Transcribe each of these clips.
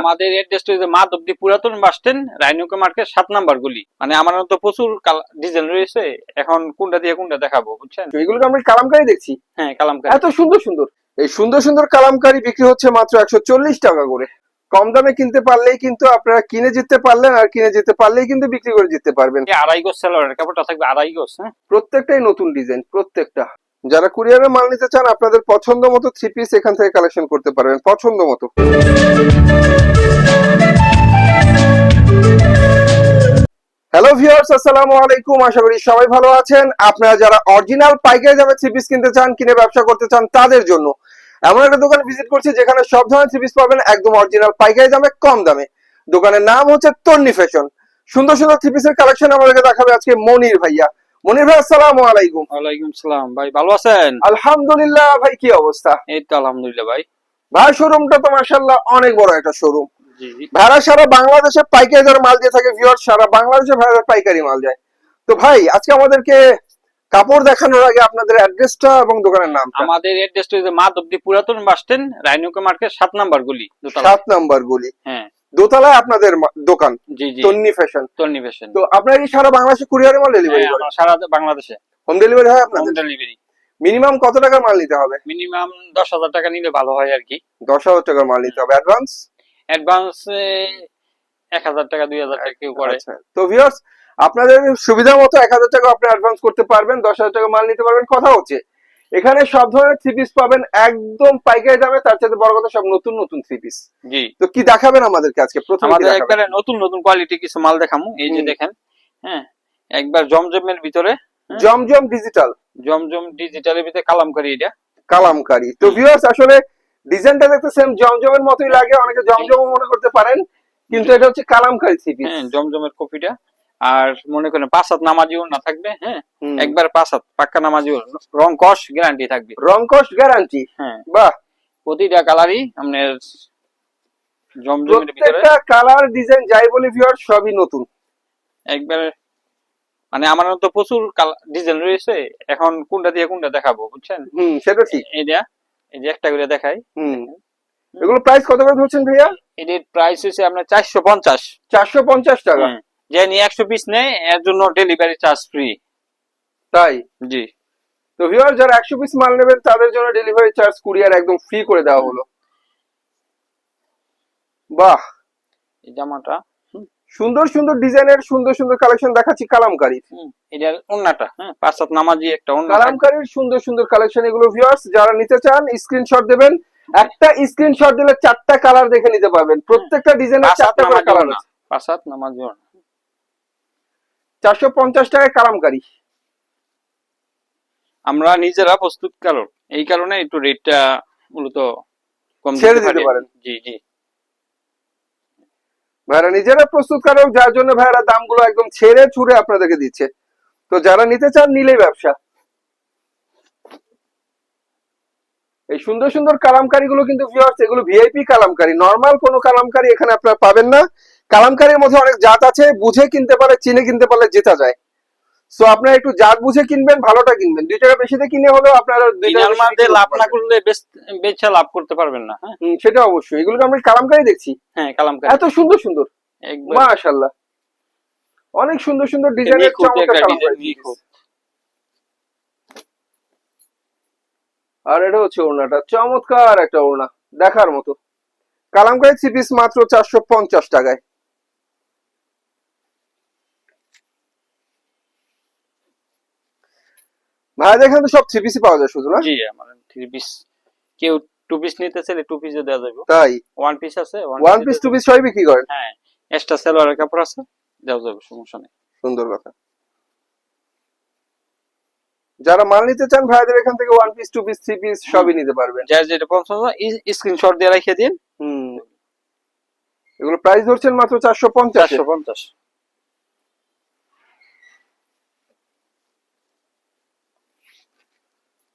আমাদের অ্যাড্রেসটা হচ্ছে মাধবদী পুরাতন বাস স্ট্যান্ড রাইনুকা মার্কেট সাত নাম্বার গুলি। মানে আমার তো প্রচুর ডিজাইন রয়েছে এখন কোনটা দিয়ে কোনটা দেখাবো বুঝছেন? তো এগুলোকে আমরা কালামকারি দেখছি? হ্যাঁ কালামকারী। এত সুন্দর সুন্দর। এই সুন্দর সুন্দর কালামকারি বিক্রি হচ্ছে মাত্র একশো চল্লিশ টাকা করে। কম দামে কিনতে পারলেই কিন্তু আপনারা কিনে জিততে পারলেন আর কিনে যেতে পারলেই কিন্তু বিক্রি করে জিততে পারবেন। আড়াই গোছ সালোয়ারের কাপড়টা থাকবে আড়াই গোছ হ্যাঁ? প্রত্যেকটাই নতুন ডিজাইন প্রত্যেকটা। যারা কুরিয়ারে মাল নিতে চান, আপনাদের পছন্দ মতো থ্রি পিস এখান থেকে কালেকশন করতে পারবেন, পছন্দ মতো। হ্যালো ভিউয়ার্স আসসালামু আলাইকুম, আশা করি সবাই ভালো আছেন। আপনারা যারা অরিজিনাল পাইকারি দামে থ্রি পিস কিনতে চান, কিনে ব্যবসা করতে চান, তাদের জন্য এমন একটা দোকান ভিজিট করছি, যেখানে সব ধরনের থ্রি পিস পাবেন, একদম অরিজিনাল পাইকারি দামে, কম দামে। দোকানের নাম হচ্ছে তন্নি ফ্যাশন সুন্দর সুন্দর থ্রি পিসের কালেকশন আমাদেরকে দেখাবে আজকে মনির ভাইয়া। মনির ভাই আসসালামু আলাইকুম। ওয়ালাইকুম সালাম। ভাই ভালো আছেন? আলহামদুলিল্লাহ ভাই কি অবস্থা? এই তো আলহামদুলিল্লাহ ভাই। ভাই শোরুমটা তো মাশাল্লাহ অনেক বড় একটা শোরুম জি ভাড়া সারা বাংলাদেশে পাইকারি মাল দিয়ে থাকে ভিউয়ার সারা বাংলাদেশে ভাড়া পাইকারি মাল যায় তো ভাই আজকে আমাদেরকে কাপড় দেখানোর আগে আপনাদের অ্যাড্রেসটা এবং দোকানের নামটা। আমাদের অ্যাড্রেসটা হচ্ছে মাধবদী পুরাতন বাস স্ট্যান্ড রাইনুকা মার্কেট সাত নাম্বার গুলি। সাত নাম্বার গুলি। হ্যাঁ। দোতলায় আপনাদের দোকান তন্নি ফ্যাশন তন্নি ফ্যাশন তো আপনারা কি সারা বাংলাদেশে কুরিয়ারে মাল ডেলিভারি হ্যাঁ, করেন? সারা বাংলাদেশে। হোম ডেলিভারি হয় হোম ডেলিভারি মিনিমাম কত টাকার মাল নিতে হবে? মিনিমাম দশ হাজার টাকা নিলে ভালো হয় আর কি। দশ হাজার টাকার মাল নিতে হবে। অ্যাডভান্স অ্যাডভান্স এক হাজার টাকা দুই হাজার টাকা কেউ করে। আচ্ছা। তো ভিউয়ার্স আপনাদের সুবিধা মতো এক হাজার টাকা আপনি অ্যাডভান্স করতে পারবেন দশ হাজার টাকা মাল নিতে পারবেন। কথা হচ্ছে এখানে সব ধরনের থ্রি পিস পাবেন একদম পাইকারি দামে তার সাথে বড় কথা সব নতুন নতুন থ্রি পিস জি। তো কি দেখাবেন আমাদেরকে আজকে? প্রথমে আমাদের একবারে নতুন নতুন কোয়ালিটি কিছু মাল দেখামু এই যে দেখেন হ্যাঁ একবার জমজমের ভিতরে জমজম ডিজিটাল জমজম ডিজিটালের ভিতরে কালামকারি এটা। কালামকারি। তো ভিউয়ার্স আসলে ডিজাইনটা দেখতে সেম জমজমের মতোই লাগে অনেকে জমজম মনে করতে পারেন কিন্তু এটা হচ্ছে কালামকারি থ্রি পিস হ্যাঁ জমজমের কপিটা। আর মনে করেন পাঁচ হাত নামাজিও না থাকবে হ্যাঁ? একবার পাঁচ হাত পাক্কা নামাজিও রং কস গ্যারান্টি থাকবে। রং কস্ট গ্যারান্টি হ্যাঁ। বাহ। প্রতিটা কালারই আপনার জমজমের ভিতরে। কালার ডিজাইন যাই বলি ভিউয়ার্স সবই নতুন। একবার মানে আমার তো প্রচুর ডিজাইন রয়েছে এখন কোনটা দিয়ে কোনটা দেখাবো বুঝছেন? হুম সেটা ঠিক। এইটা এই যে একটা করে দেখাই। হুম। এগুলো প্রাইস কত করে ধরছেন ভাইয়া? এটির প্রাইস হচ্ছে আপনার চারশো পঞ্চাশ। চারশো পঞ্চাশ টাকা। যে নিয়ে একশো পিস নেয় এর জন্য ডেলিভারি চার্জ ফ্রি তাই? জি। তো ভিউয়ার যারা একশো পিস মাল নেবেন তাদের জন্য ডেলিভারি চার্জ কুরিয়ার একদম ফ্রি করে দেওয়া হলো। বাহ! এই জামাটা। সুন্দর সুন্দর ডিজাইনের সুন্দর সুন্দর কালেকশন দেখাচ্ছি কালামকারী হুম, এটার ওন্নাটা হ্যাঁ পাঁচ সাত নামাজি একটা ওন্না থাকবে। কালামকারীর সুন্দর সুন্দর কালেকশন এগুলো ভিউয়ার্স যারা নিতে চান স্ক্রিনশট দেবেন। একটা স্ক্রিনশট দিলে চারটা কালার দেখে নিতে পারবেন। প্রত্যেকটা ডিজাইনের চারটা করে কালার আছে। পাঁচ হাত নামাজি ওন্না। চারশো পঞ্চাশ টাকায় কালামকারী আমরা নিজেরা প্রস্তুতকারক এই কারণে একটু রেটটা মূলত কম ছেড়ে দিতে পারেন। জি জি। ভাইরা নিজেরা প্রস্তুতকারক যার জন্য ভাইরা দামগুলো একদম ছেড়ে ছুড়ে আপনাদেরকে দিচ্ছে। তো যারা নিতে চান নিলেই ব্যবসা। এই সুন্দর সুন্দর কালামকারী গুলো কিন্তু ভিউয়ার্স এগুলো ভিআইপি কালামকারী নর্মাল কোনো কালামকারী এখানে আপনারা পাবেন না। কালামকারীর মধ্যে অনেক জাত আছে বুঝে কিনতে পারে চিনে কিনতে পারলে জেতা যায়। সো আপনারা একটু জাত বুঝে কিনবেন ভালোটা কিনবেন। দুই টাকা বেশিতে কিনে হলেও আপনারা দুই টাকা কিনার বেশি মধ্যে লাভ না করলে বেচ- লাভ করতে পারবেন না হ্যাঁ? সেটা অবশ্যই। এগুলোকে আমরা কালামকারী দেখছি। হ্যাঁ কালামকারি। এত সুন্দর সুন্দর। মাশাআল্লাহ। অনেক সুন্দর সুন্দর ডিজাইনের নিখুঁত চমৎকার কালামকারী ডিজাইন। আর এটা হচ্ছে ওড়নাটা। চমৎকার একটা ওড়না দেখার মতো। কালামকারী থ্রি পিস মাত্র চারশো পঞ্চাশ টাকায়। ভাইদের এখানে তো সব থ্রি পিসই পাওয়া যায় শুধু না? জি আমার থ্রি পিস কেউ টু পিস নিতে চাইলে টু পিসও দেওয়া যাবে তাই? ওয়ান পিস আছে ওয়ান পিস টু পিস সবই বিক্রি করেন? হ্যাঁ এক্সট্রা সালোয়ারের কাপড় আছে দেওয়া যাবে সমস্যা নেই। সুন্দর কথা। যারা মাল নিতে চান ভাইদের এখান থেকে one piece two piece three piece সবই নিতে পারবেন। যার যেটা পছন্দ স্ক্রিনশট দিয়ে রেখে দিন। হুম। এগুলো প্রাইস ধরছেন মাত্র চারশো পঞ্চাশ। চারশো পঞ্চাশ।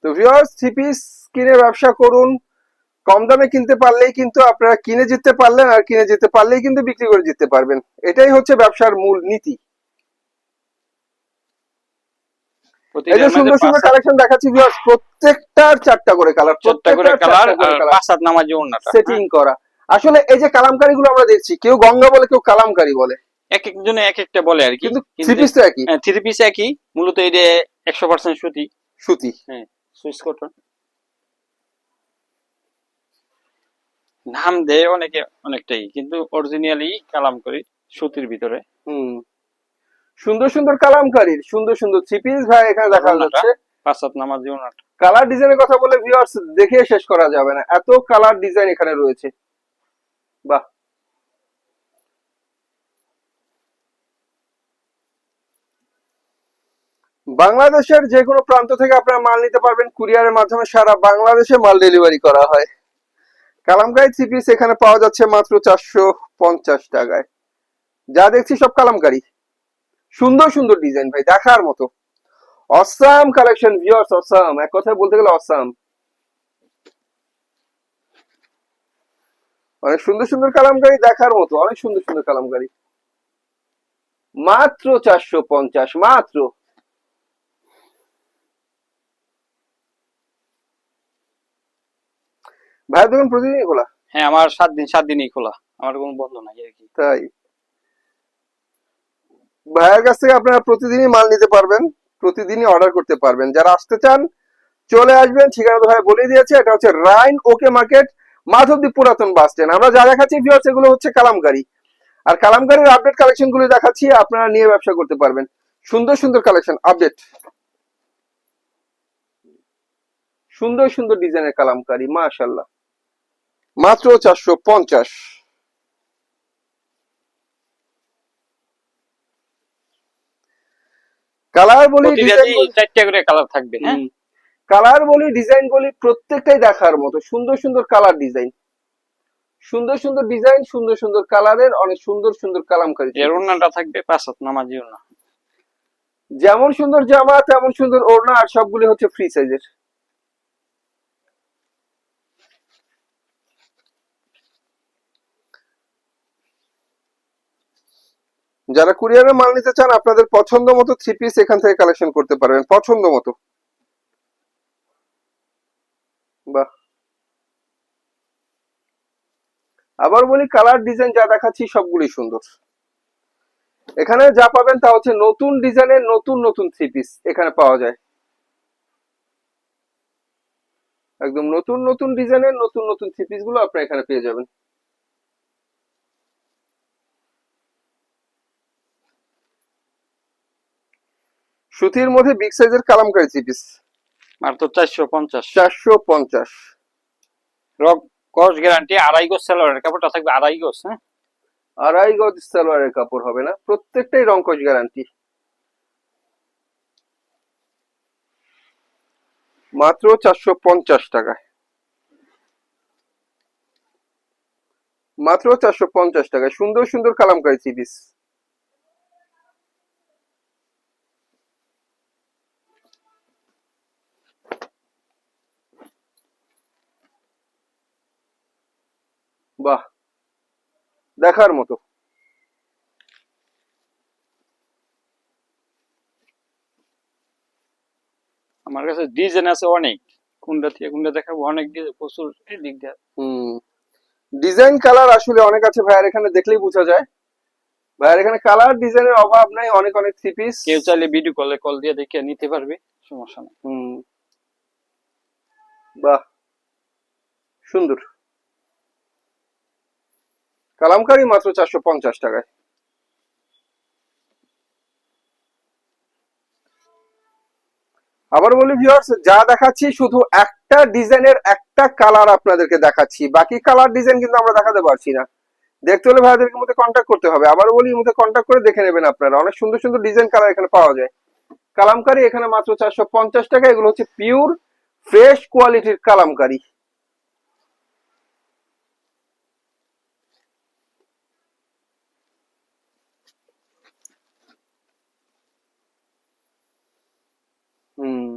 তো ভিউয়ার্স থ্রি পিস কিনে ব্যবসা করুন। কম দামে কিনতে পারলেই কিন্তু আপনারা কিনে জিততে পারলেন আর কিনে যেতে পারলেই কিন্তু বিক্রি করে জিততে পারবেন। এটাই হচ্ছে ব্যবসার মূল নীতি। এই যে সুন্দর সুন্দর কালেকশন দেখাচ্ছি ভিউয়ার্স প্রত্যেকটার চারটা করে কালার চারটা করে কালার পাঁচ হাত নামাজি ওন্নাটা সেটিং করা। আসলে এই যে কালামকারী গুলো আমরা দেখছি কেউ গঙ্গা বলে কেউ কালামকারী বলে। এক একজনে এক একটা বলে আর কি। কিন্তু থ্রি পিস তো একই। থ্রি পিস একই। মূলত এটা একশো পার্সেন্ট সুতি। সুতি। সুইস কটন নাম দেয় অনেকে অনেকটাই কিন্তু অরিজিনালি কালাম করি সুতির ভিতরে। হুম। সুন্দর সুন্দর কালামকারীর সুন্দর সুন্দর থ্রি পিস ভাই এখানে দেখা। যাচ্ছে। পাঁচাত নামাজ জীবনাটা কালার ডিজাইনের কথা বলে ভিউয়ার্স দেখে শেষ করা যাবে না। এত কালার ডিজাইন এখানে রয়েছে। বাহ। বাংলাদেশের যে কোনো প্রান্ত থেকে আপনারা মাল নিতে পারবেন। কুরিয়ারের মাধ্যমে সারা বাংলাদেশে মাল ডেলিভারি করা হয়। কালামকারী থ্রি পিস এখানে পাওয়া যাচ্ছে মাত্র চারশো পঞ্চাশ টাকায়। যা দেখছি সব কালামকারী। সুন্দর সুন্দর ডিজাইন ভাই, দেখার মতো। Awesome collection viewers awesome. এক কথায় বলতে গেলে অসাম। অনেক সুন্দর সুন্দর কালামকারী, দেখার মতো। অনেক সুন্দর সুন্দর কালামকারী। মাত্র চারশো পঞ্চাশ, মাত্র। ভাইয়ের দোকান প্রতিদিনই খোলা? হ্যাঁ আমার সাত দিন সাত দিনই খোলা। আমার কোনো বন্ধ নাই আর কি। তাই? ভাইয়ের কাছ থেকে আপনারা প্রতিদিনই মাল নিতে পারবেন প্রতিদিনই অর্ডার করতে পারবেন। যারা আসতে চান চলে আসবেন। ঠিকানা তো ভাই বলে দিয়েছে এটা হচ্ছে রাইন ওকে মার্কেট মাধবদী পুরাতন বাস স্ট্যান্ড। আমরা যা দেখাচ্ছি ভিউয়ার্স এগুলো হচ্ছে কালামকারী। আর কালামকারীর আপডেট কালেকশনগুলো দেখাচ্ছি আপনারা নিয়ে ব্যবসা করতে পারবেন। সুন্দর সুন্দর কালেকশন আপডেট সুন্দর সুন্দর ডিজাইনের কালামকারী মাশাল্লাহ মাত্র চারশো পঞ্চাশ। কালার বলি চারটা করে কালার থাকবে হ্যাঁ? কালার বলি ডিজাইন বলি প্রত্যেকটাই দেখার মতো। সুন্দর সুন্দর কালার ডিজাইন সুন্দর সুন্দর ডিজাইন সুন্দর সুন্দর কালারের অনেক সুন্দর সুন্দর কালামকারী এর ওড়নাটা থাকবে পাঁচাত নামাজ ওড়না। যেমন সুন্দর জামা তেমন সুন্দর ওড়না আর সবগুলি হচ্ছে ফ্রি সাইজের যারা কুরিয়ারে মাল নিতে চান, আপনাদের পছন্দ মতো থ্রি পিস এখান থেকে কালেকশন করতে পারবেন, পছন্দ মতো। বাহ। আবার বলি কালার ডিজাইন যা দেখাচ্ছি সবগুলি সুন্দর। এখানে যা পাবেন তা হচ্ছে নতুন ডিজাইনের নতুন নতুন থ্রি পিস এখানে পাওয়া যায়। একদম নতুন নতুন ডিজাইনের নতুন নতুন থ্রি পিসগুলো আপনারা এখানে পেয়ে যাবেন। সুতির মধ্যে বিগ সাইজের কালামকারী থ্রি পিস মাত্র চারশো পঞ্চাশ। চারশো পঞ্চাশ। রক গজ গ্যারান্টি আড়াই গোজ সালোয়ারের কাপড়টা থাকবে আড়াই গোজ হ্যাঁ? আড়াই গজ সালোয়ারের কাপড় হবে না প্রত্যেকটাই রংকশ গ্যারান্টি মাত্র চারশো পঞ্চাশ টাকায়। মাত্র চারশো পঞ্চাশ টাকায়। সুন্দর সুন্দর কালামকারী থ্রি পিস বাহ দেখার মতো। আমার কাছে ডিজাইন আছে অনেক। কোনটা থেকে কোনটা দেখাবো? অনেক প্রচুর দিক দিয়ে। হুম। ডিজাইন কালার আসলে অনেক আছে ভাইয়ার এখানে দেখলেই বোঝা যায়। ভাইয়ার এখানে কালার ডিজাইনের অভাব নাই অনেক অনেক থ্রি পিস কেউ চাইলে ভিডিও কলে কল দিয়ে দেখে নিতে পারবে সমস্যা নেই। হুম। বাহ। সুন্দর। কালামকারি মাত্র চারশো পঞ্চাশ টাকায়। আবার বলি ভিউয়ার্স যা দেখাচ্ছি শুধু একটা ডিজাইনের একটা কালার আপনাদেরকে দেখাচ্ছি। বাকি কালার ডিজাইন কিন্তু আমরা দেখাতে পারছি না। দেখতে হলে ভাইদেরকে মধ্যে কন্ট্যাক্ট করতে হবে। আবার বলি, মধ্যে কন্ট্যাক্ট করে দেখে নেবেন আপনারা। অনেক সুন্দর সুন্দর ডিজাইন কালার এখানে পাওয়া যায়। কালামকারি এখানে মাত্র চারশো পঞ্চাশ টাকা। এগুলো হচ্ছে পিওর ফ্রেশ কোয়ালিটির কালামকারি হুম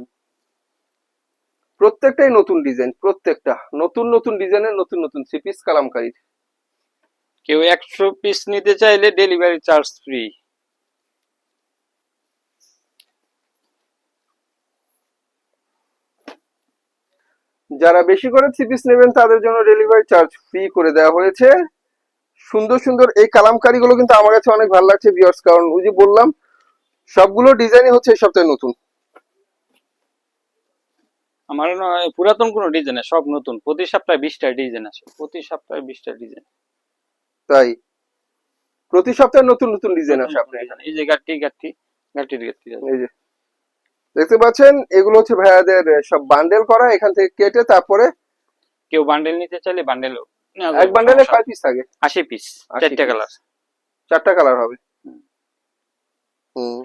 প্রত্যেকটাই নতুন ডিজাইন প্রত্যেকটা। নতুন নতুন ডিজাইনের নতুন নতুন থ্রি পিস কালামকারীর। কেউ একশো পিস নিতে চাইলে ডেলিভারি চার্জ ফ্রি যারা বেশি করে থ্রি পিস নেবেন তাদের জন্য ডেলিভারি চার্জ ফ্রি করে দেওয়া হয়েছে। সুন্দর সুন্দর এই কালামকারি গুলো কিন্তু আমার কাছে অনেক ভালো লাগছে ভিউয়ার্স কারণ ওই যে বললাম সবগুলো ডিজাইনই হচ্ছে এই সপ্তাহে নতুন। আমার পুরাতন কোনো ডিজাইন সব নতুন। প্রতি সপ্তাহে বিশটা ডিজাইন আছে প্রতি সপ্তাহে বিশটা ডিজাইন তাই? প্রতি সপ্তাহে নতুন নতুন ডিজাইন আসে আপনার এখানে? এই যে গাঠি গাঠি গাঠির গাঠি এই যে। দেখতে পাচ্ছেন এগুলো হচ্ছে ভাইয়াদের সব বান্ডেল করা। এখান থেকে কেটে তারপরে কেউ বান্ডেল নিতে চাইলে বান্ডেলও এক বান্ডেলে কয় পিস থাকে? আশি পিস 80 চারটা কালার চারটা কালার হবে। হুম।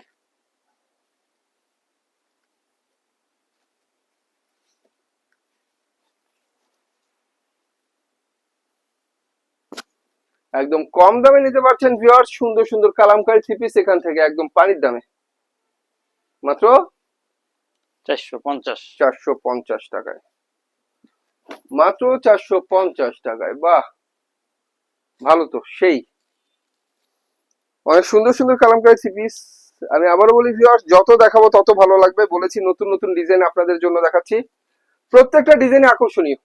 একদম কম দামে নিতে পারছেন ভিউয়ার্স সুন্দর সুন্দর কালামকারী থ্রি পিস এখান থেকে একদম পানির দামে। মাত্র? চারশো পঞ্চাশ। চারশো পঞ্চাশ টাকায়। মাত্র চারশো পঞ্চাশ টাকায় বাহ! ভালো তো সেই। অনেক সুন্দর সুন্দর কালামকারী থ্রি পিস আমি আবারও বলি ভিউয়ার্স যত দেখাবো তত ভালো লাগবে। বলেছি নতুন নতুন ডিজাইন আপনাদের জন্য দেখাচ্ছি। প্রত্যেকটা ডিজাইনই আকর্ষণীয়।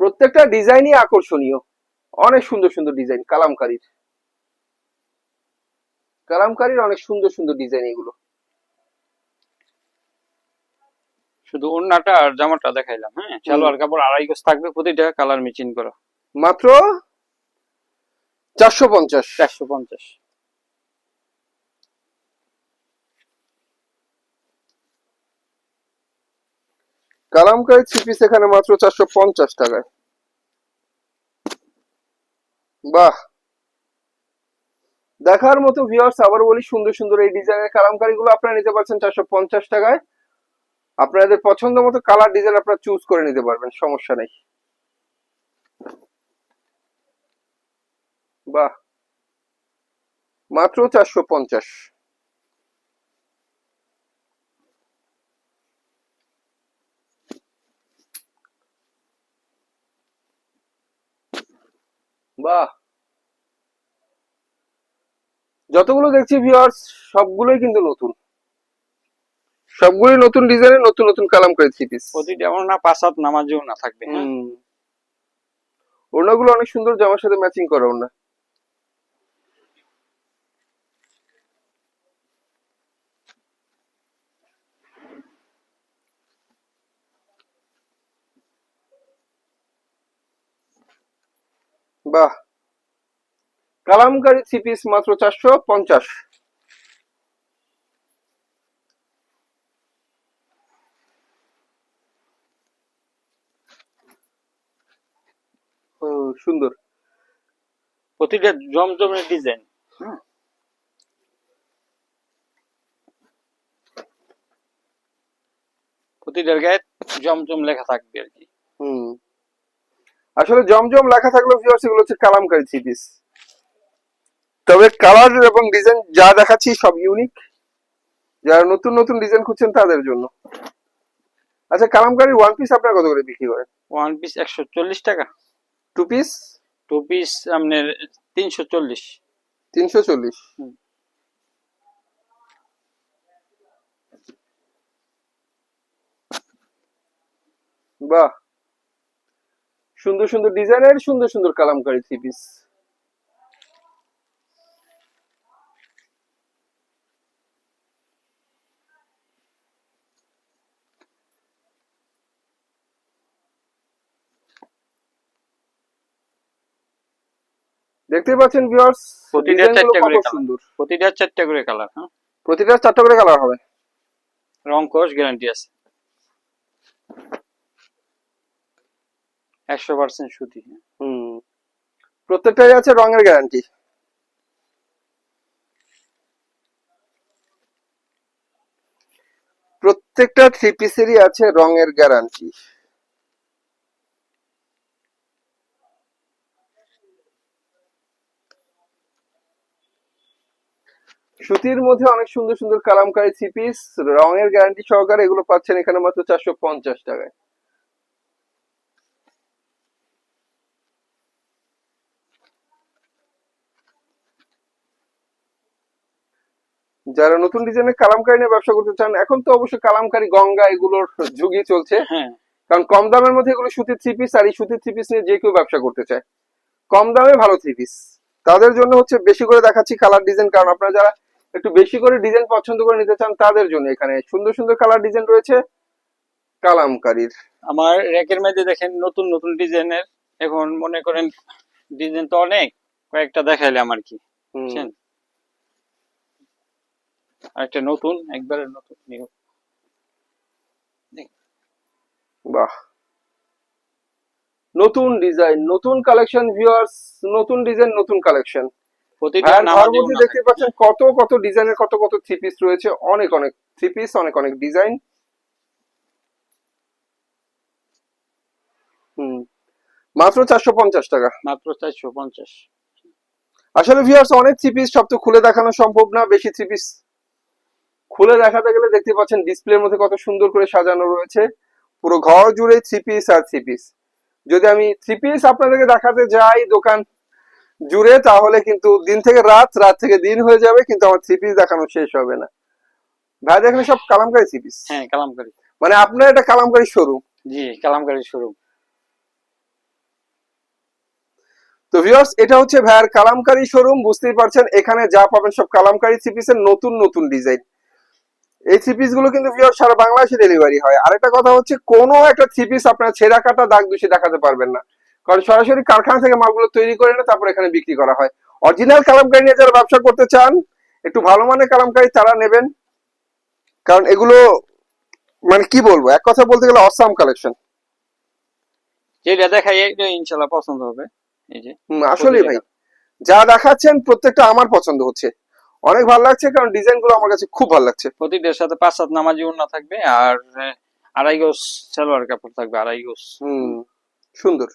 প্রত্যেকটা ডিজাইনই আকর্ষণীয়। অনেক সুন্দর সুন্দর ডিজাইন কালামকারীর। কালামকারীর অনেক সুন্দর সুন্দর ডিজাইন এগুলো। শুধু ওড়নাটা আর জামাটা দেখাইলাম হ্যাঁ? সালোয়ার কাপড় আড়াই গজ থাকবে প্রতিটা কালার মেচিং করা। মাত্র চারশো পঞ্চাশ। চারশো পঞ্চাশ। কালামকারী থ্রি পিস এখানে মাত্র চারশো পঞ্চাশ টাকায়। বাহ। দেখার মতো ভিউয়ার্স আবার বলি, সুন্দর সুন্দর এই ডিজাইনের কালামকারী গুলো আপনারা নিতে পারছেন চারশো পঞ্চাশ টাকায়। আপনাদের পছন্দ মতো কালার ডিজাইন আপনারা চুজ করে নিতে পারবেন, সমস্যা নেই। বাহ। মাত্র চারশো পঞ্চাশ। বাহ। যতগুলো দেখছি ভিউয়ার্স সবগুলোই কিন্তু নতুন। সবগুলোই নতুন ডিজাইনের নতুন নতুন কালাম থ্রি পিস প্রতিটা এমন না পাঁচ হাত নামাজেও না থাকবে হুম। ওড়নাগুলো অনেক সুন্দর জামার সাথে ম্যাচিং করে ওড়না। বাহ। কালামকারী থ্রি পিস মাত্র চারশো পঞ্চাশ। ও, সুন্দর। প্রতিটা জমজমের ডিজাইন। প্রতিটার গায়ে জমজম লেখা থাকবে আর কি। হুম। আসলে জমজম লেখা থাকলেও ভিউয়ার্স এগুলো হচ্ছে কালামকারী থ্রি পিস তবে কালার এবং ডিজাইন যা দেখাচ্ছি সব ইউনিক যারা নতুন নতুন ডিজাইন খুঁজছেন তাদের জন্য। আচ্ছা কালামকারীর ওয়ান পিস আপনার কত করে বিক্রি করেন? ওয়ান পিস একশো চল্লিশ টাকা। টু পিস টু পিস আপনার তিনশো চল্লিশ। তিনশো চল্লিশ। বাহ! সুন্দর সুন্দর ডিজাইনের সুন্দর সুন্দর কালামকারী থ্রি পিস দেখতে পাচ্ছেন ভিউয়ার্স প্রতিটা চারটে করে সুন্দর। প্রতিটা চারটা করে কালার হ্যাঁ? প্রতিটা চারটা করে কালার হবে। রং কোষ গ্যারান্টি আছে। একশো পার্সেন্ট সুতি হ্যাঁ। হুম। প্রত্যেকটাই আছে রঙের গ্যারান্টি প্রত্যেকটা থ্রি পিসেরই আছে রঙের গ্যারান্টি সুতির মধ্যে অনেক সুন্দর সুন্দর কালামকারী থ্রি পিস রঙের গ্যারান্টি সহকারে এগুলো পাচ্ছেন এখানে মাত্র চারশো পঞ্চাশ টাকায়। যারা নতুন ডিজাইনের কালামকারী নিয়ে ব্যবসা করতে চান এখন তো অবশ্য কালামকারী গঙ্গা এগুলোর যুগই চলছে। হ্যাঁ। কারণ কম দামের মধ্যে এগুলো সুতির থ্রি পিস আর এই সুতির থ্রি পিস নিয়ে যে কেউ ব্যবসা করতে চায় কম দামে ভালো থ্রি পিস তাদের জন্য হচ্ছে বেশি করে দেখাচ্ছি কালার ডিজাইন কারণ আপনারা যারা একটু বেশি করে ডিজাইন পছন্দ করে নিতে চান তাদের জন্য এখানে সুন্দর সুন্দর কালার ডিজাইন রয়েছে কালামকারীর। আমার র্যাকের মধ্যে দেখেন নতুন নতুন ডিজাইনের এখন মনে করেন ডিজাইন তো অনেক কয়েকটা দেখাইলাম আর কি। বুঝছেন? আরেকটা নতুন একবারে নতুন নিউ বাহ। নতুন ডিজাইন নতুন কালেকশন ভিউয়ার্স নতুন ডিজাইন নতুন কালেকশন দেখতে পাচ্ছেন কত কত ডিজাইনের কত কত থ্রি পিস রয়েছে অনেক অনেক থ্রি পিস অনেক অনেক ডিজাইন হুম। মাত্র চারশো পঞ্চাশ টাকা। মাত্র চারশো পঞ্চাশ। আসলে ভিউয়ার্স অনেক থ্রি পিস সব তো খুলে দেখানো সম্ভব না বেশি থ্রি পিস খুলে দেখাতে গেলে দেখতে পাচ্ছেন ডিসপ্লের মধ্যে কত সুন্দর করে সাজানো রয়েছে। পুরো ঘর জুড়ে থ্রি পিস আর থ্রি পিস যদি আমি থ্রি পিস আপনাদেরকে দেখাতে যাই দোকান জুড়ে তাহলে কিন্তু দিন থেকে রাত রাত থেকে দিন হয়ে যাবে কিন্তু আমার থ্রি পিস দেখানো শেষ হবে না। ভাই দেখেন সব কালামকারী থ্রি পিস হ্যাঁ কালামকারি। মানে আপনার এটা কালামকারী শোরুম জি কালামকারি শোরুম তো ভিউয়ার্স এটা হচ্ছে ভাইয়ার কালামকারী শোরুম বুঝতেই পারছেন এখানে যা পাবেন সব কালামকারী থ্রি পিসের নতুন নতুন ডিজাইন এই থ্রি পিসগুলো কিন্তু সারা বাংলাদেশে ডেলিভারি হয়। আরেকটা কথা হচ্ছে কোনো একটা থ্রি পিস আপনার ছেঁড়া কাটা দাগ দুষি দেখাতে পারবেন না। কারণ সরাসরি কারখানা থেকে মালগুলো তৈরি করে না তারপর এখানে বিক্রি করা হয়। অরিজিনাল কালামকারী নিয়ে যারা ব্যবসা করতে চান একটু ভালো মানের কালামকারী তারা নেবেন। কারণ এগুলো মানে কি বলব এক কথা বলতে গেলে অসাম কালেকশন যেটা দেখাই এটা ইনশাল্লাহ পছন্দ হবে। এই যে আসলে ভাই। যা দেখাচ্ছেন প্রত্যেকটা আমার পছন্দ হচ্ছে। অনেক ভালো লাগছে কারণ ডিজাইনগুলো আমার কাছে খুব ভালো লাগছে। প্রতিটার সাথে পাঁচ সাত নামাজি ওনা থাকবে আর আড়াই গোস সালোয়ার কাপড় থাকবে আড়াই গোস হুম সুন্দর।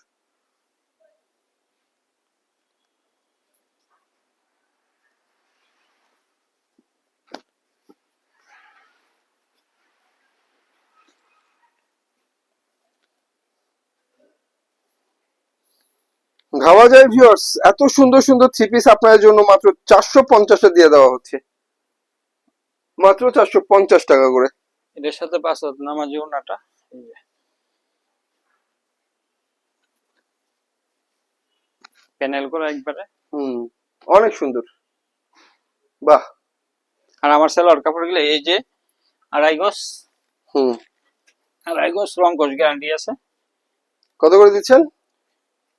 ভাবা যায় ভিউয়ার্স এত সুন্দর সুন্দর থ্রি পিস আপনাদের জন্য মাত্র চারশো পঞ্চাশে দিয়ে দেওয়া হচ্ছে। মাত্র চারশো পঞ্চাশ টাকা করে। এটার সাথে পাঁচ সাত নামাজি ওনাটা প্যানেল করা একবারে। হুম অনেক সুন্দর। বাহ। আর আমার সালোয়ার কাপড়গুলো এই যে আড়াই গোস হুম। আড়াই গোস রং কোষ গ্যারান্টি আছে। কত করে দিচ্ছেন?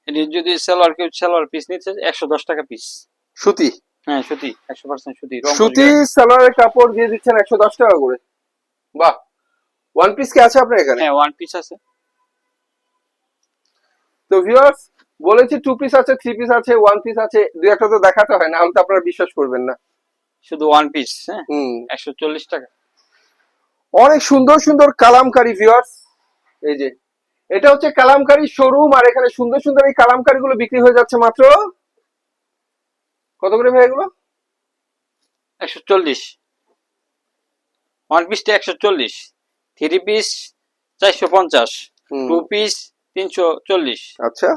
এটি যদি সালোয়ার কেউ সালোয়ার পিস নিচ্ছে একশো দশ টাকা পিস সুতি? হ্যাঁ সুতি একশো পার্সেন্ট সুতি সুতি। সালোয়ারের কাপড় দিয়ে দিচ্ছেন একশো দশ টাকা করে। বাহ! ওয়ান পিস কি আছে আপনার এখানে? হ্যাঁ ওয়ান পিস আছে। তো ভিউয়ার্স বলেছি টু পিস আছে থ্রি পিস আছে ওয়ান পিস আছে দুই একটা তো দেখাতে হয় না হলে তো আপনারা বিশ্বাস করবেন না। শুধু ওয়ান পিস হ্যাঁ? একশো চল্লিশ টাকা। অনেক সুন্দর সুন্দর কালামকারী ভিউয়ার্স এই যে এটা হচ্ছে কালামকারী শোরুম আর এখানে সুন্দর সুন্দর এই কালামকারী গুলো বিক্রি হয়ে যাচ্ছে মাত্র কত করে ভাই এগুলো? একশো চল্লিশ। ওয়ান পিসটা একশো চল্লিশ। থ্রি পিস চারশো পঞ্চাশ। টু পিস তিনশো চল্লিশ। আচ্ছা।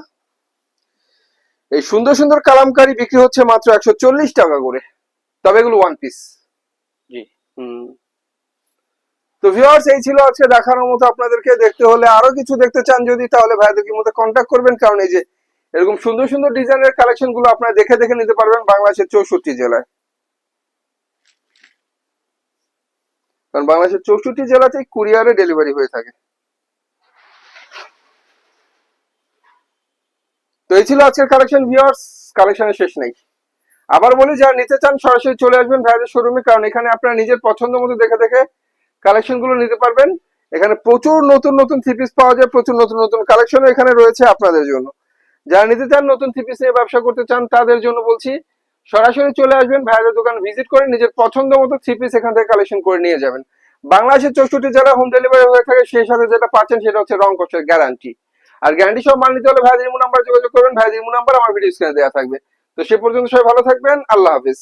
এই সুন্দর সুন্দর কালামকারী বিক্রি হচ্ছে মাত্র একশো চল্লিশ টাকা করে। তবে এগুলো ওয়ান পিস জি। হুম। তো ভিউয়ার্স এই ছিল আজকে দেখানোর মতো আপনাদেরকে। দেখতে হলে আরও কিছু দেখতে চান যদি, তাহলে ভাইদেরকে মধ্যে কন্ট্যাক্ট করবেন। কারণ এই যে এরকম সুন্দর সুন্দর ডিজাইনের কালেকশনগুলো আপনারা দেখে দেখে নিতে পারবেন বাংলাদেশের চৌষট্টি জেলায়। কারণ বাংলাদেশের চৌষট্টি জেলাতেই কুরিয়ারে ডেলিভারি হয়ে থাকে। তো এই ছিল আজকের কালেকশন ভিউয়ার্স কালেকশনের শেষ নেই। আবার বলি, যারা নিতে চান, সরাসরি চলে আসবেন ভাইদের শোরুমে কারণ এখানে আপনারা নিজের পছন্দ মতো দেখে দেখে কালেকশনগুলো নিতে পারবেন। এখানে প্রচুর নতুন নতুন থ্রি পিস পাওয়া যায়, প্রচুর নতুন নতুন কালেকশনও এখানে রয়েছে আপনাদের জন্য। যারা নিতে চান, নতুন থ্রি পিস নিয়ে ব্যবসা করতে চান, তাদের জন্য বলছি, সরাসরি চলে আসবেন, ভাইদের দোকান ভিজিট করে নিজের পছন্দ মতো থ্রি পিস এখান থেকে কালেকশন করে নিয়ে যাবেন। বাংলাদেশের চৌষট্টি জেলা হোম ডেলিভারি হয়ে থাকে, সেই সাথে যেটা পাচ্ছেন সেটা হচ্ছে রং কষ্টের গ্যারান্টি আর গ্যারান্টি সব মাল নিতে হলে ভাইদের ইমু নাম্বার যোগাযোগ করবেন, ভাইদের ইমু নাম্বার আমার ভিডিও স্ক্রিনে দেওয়া থাকবে। তো সে পর্যন্ত সবাই ভালো থাকবেন, আল্লাহ হাফিজ।